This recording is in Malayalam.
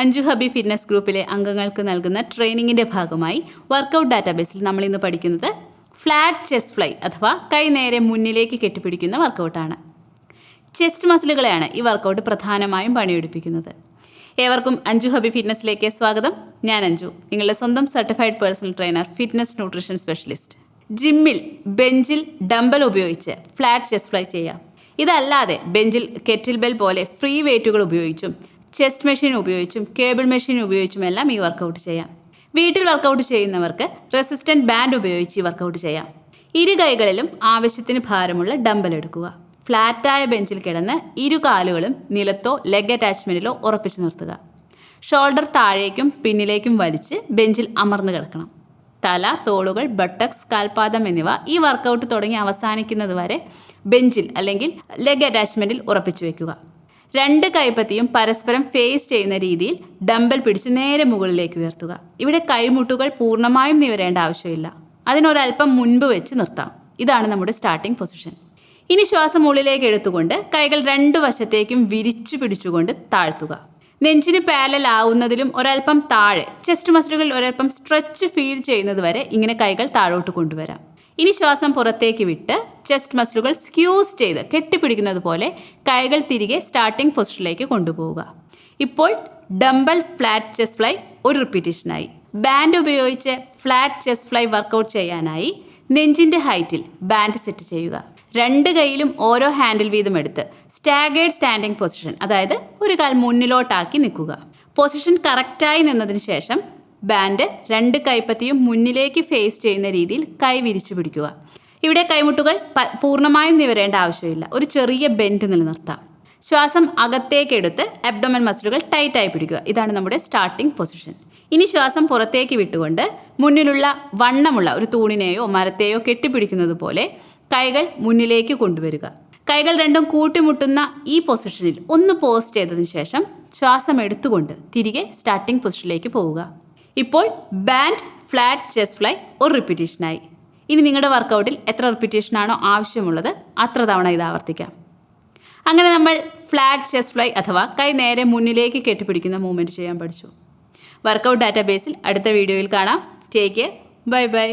അഞ്ജു ഹബി ഫിറ്റ്നസ് ഗ്രൂപ്പിലെ അംഗങ്ങൾക്ക് നൽകുന്ന ട്രെയിനിങ്ങിന്റെ ഭാഗമായി വർക്കൗട്ട് ഡാറ്റാബേസിൽ നമ്മൾ ഇന്ന് പഠിക്കുന്നത് ഫ്ലാറ്റ് ചെസ്റ്റ് ഫ്ലൈ അഥവാ കൈ നേരെ മുന്നിലേക്ക് കെട്ടിപ്പിടിക്കുന്ന വർക്കൗട്ടാണ്. ചെസ്റ്റ് മസിലുകളെയാണ് ഈ വർക്കൗട്ട് പ്രധാനമായും പണിയെടുപ്പിക്കുന്നത്. ഏവർക്കും അഞ്ജു ഹബി ഫിറ്റ്നസ്സിലേക്ക് സ്വാഗതം. ഞാൻ അഞ്ജു നിങ്ങളുടെ സ്വന്തം certified personal trainer fitness nutrition specialist. ജിമ്മിൽ ബെഞ്ചിൽ ഡംബൽ ഉപയോഗിച്ച് ഫ്ലാറ്റ് ചെസ്റ്റ് ഫ്ലൈ ചെയ്യാം. ഇതല്ലാതെ ബെഞ്ചിൽ കെറ്റിൽ ബെൽ പോലെ ഫ്രീ വെയ്റ്റുകൾ ഉപയോഗിച്ചും ചെസ്റ്റ് മെഷീൻ ഉപയോഗിച്ചും കേബിൾ മെഷീൻ ഉപയോഗിച്ചും എല്ലാം ഈ വർക്കൗട്ട് ചെയ്യാം. വീട്ടിൽ വർക്കൗട്ട് ചെയ്യുന്നവർക്ക് റെസിസ്റ്റന്റ് ബാൻഡ് ഉപയോഗിച്ച് ഈ വർക്കൗട്ട് ചെയ്യാം. ഇരു കൈകളിലും ആവശ്യത്തിന് ഭാരമുള്ള ഡമ്പൽ എടുക്കുക. ഫ്ലാറ്റായ ബെഞ്ചിൽ കിടന്ന് ഇരു കാലുകളും നിലത്തോ ലെഗ് അറ്റാച്ച്മെന്റിലോ ഉറപ്പിച്ച് നിർത്തുക. ഷോൾഡർ താഴേക്കും പിന്നിലേക്കും വലിച്ച് ബെഞ്ചിൽ അമർന്നു കിടക്കണം. തല തോളുകൾ ബട്ടക്സ് കാൽപാദം എന്നിവ ഈ വർക്കൗട്ട് തുടങ്ങി അവസാനിക്കുന്നത് വരെ ബെഞ്ചിൽ അല്ലെങ്കിൽ ലെഗ് അറ്റാച്ച്മെന്റിൽ ഉറപ്പിച്ചു വയ്ക്കുക രണ്ട് കൈപ്പത്തിയും പരസ്പരം ഫേസ് ചെയ്യുന്ന രീതിയിൽ ഡംബൽ പിടിച്ച് നേരെ മുകളിലേക്ക് ഉയർത്തുക. ഇവിടെ കൈമുട്ടുകൾ പൂർണമായും നിവരേണ്ട ആവശ്യമില്ല. അതിനൊരല്പം മുൻപ് വെച്ച് നിർത്താം. ഇതാണ് നമ്മുടെ സ്റ്റാർട്ടിംഗ് പൊസിഷൻ ഇനി ശ്വാസം ഉള്ളിലേക്ക് എടുത്തുകൊണ്ട് കൈകൾ രണ്ട് വശത്തേക്കും വിരിച്ചു പിടിച്ചുകൊണ്ട് താഴ്ത്തുക. നെഞ്ചിന് പാരലൽ ആവുന്നതിലും ഒരല്പം താഴെ ചെസ്റ്റ് മസിലുകൾ ഒരൽപ്പം സ്ട്രെച്ച് ഫീൽ ചെയ്യുന്നത് വരെ ഇങ്ങനെ കൈകൾ താഴോട്ട് കൊണ്ടുവരാം. ഇനി ശ്വാസം പുറത്തേക്ക് വിട്ട് ചെസ്റ്റ് മസിലുകൾ സ്ക്യൂസ് ചെയ്ത് കെട്ടിപ്പിടിക്കുന്നത് പോലെ കൈകൾ തിരികെ സ്റ്റാർട്ടിംഗ് പൊസിഷനിലേക്ക് കൊണ്ടുപോവുക. ഇപ്പോൾ ഡംബൽ ഫ്ലാറ്റ് ചെസ്റ്റ് ഫ്ലൈ ഒരു റിപ്പീറ്റേഷനായി ബാൻഡ് ഉപയോഗിച്ച് ഫ്ലാറ്റ് ചെസ്റ്റ് ഫ്ലൈ വർക്കൗട്ട് ചെയ്യാനായി നെഞ്ചിന്റെ ഹൈറ്റിൽ ബാൻഡ് സെറ്റ് ചെയ്യുക. രണ്ട് കൈയിലും ഓരോ ഹാൻഡിൽ വീതം എടുത്ത് സ്റ്റാഗേർഡ് സ്റ്റാൻഡിംഗ് പൊസിഷൻ അതായത് ഒരു കാൽ മുന്നിലോട്ടാക്കി നിൽക്കുക. പൊസിഷൻ കറക്റ്റായി നിന്നതിന് ശേഷം ബാൻഡ് രണ്ട് കൈപ്പത്തിയും മുന്നിലേക്ക് ഫേസ് ചെയ്യുന്ന രീതിയിൽ കൈ വിരിച്ചു പിടിക്കുക. ഇവിടെ കൈമുട്ടുകൾ പൂർണമായും നിവരേണ്ട ആവശ്യമില്ല. ഒരു ചെറിയ ബെൻഡ് നിലനിർത്താം. ശ്വാസം അകത്തേക്കെടുത്ത് അബ്ഡോമൻ മസിലുകൾ ടൈറ്റായി പിടിക്കുക. ഇതാണ് നമ്മുടെ സ്റ്റാർട്ടിംഗ് പൊസിഷൻ ഇനി ശ്വാസം പുറത്തേക്ക് വിട്ടുകൊണ്ട് മുന്നിലുള്ള വണ്ണമുള്ള ഒരു തൂണിനെയോ മരത്തെയോ കെട്ടിപ്പിടിക്കുന്നത് പോലെ കൈകൾ മുന്നിലേക്ക് കൊണ്ടുവരിക. കൈകൾ രണ്ടും കൂട്ടിമുട്ടുന്ന ഈ പൊസിഷനിൽ ഒന്ന് പോസ്റ്റ് ചെയ്തതിന് ശേഷം ശ്വാസം എടുത്തുകൊണ്ട് തിരികെ സ്റ്റാർട്ടിംഗ് പൊസിഷനിലേക്ക് പോവുക. ഇപ്പോൾ ബാൻഡ് ഫ്ലാറ്റ് ചെസ്റ്റ് ഫ്ലൈ ഒരു റിപ്പീറ്റേഷനായി ഇനി നിങ്ങളുടെ വർക്കൗട്ടിൽ എത്ര റിപ്പീറ്റേഷനാണോ ആവശ്യമുള്ളത് അത്ര തവണ ഇത് ആവർത്തിക്കാം. അങ്ങനെ നമ്മൾ ഫ്ലാറ്റ് ചെസ്റ്റ് ഫ്ലൈ അഥവാ കൈ നേരെ മുന്നിലേക്ക് കെട്ടിപ്പിടിക്കുന്ന മൂവ്മെന്റ് ചെയ്യാൻ പഠിച്ചു. വർക്കൗട്ട് ഡാറ്റാബേസിൽ അടുത്ത വീഡിയോയിൽ കാണാം. Take care bye bye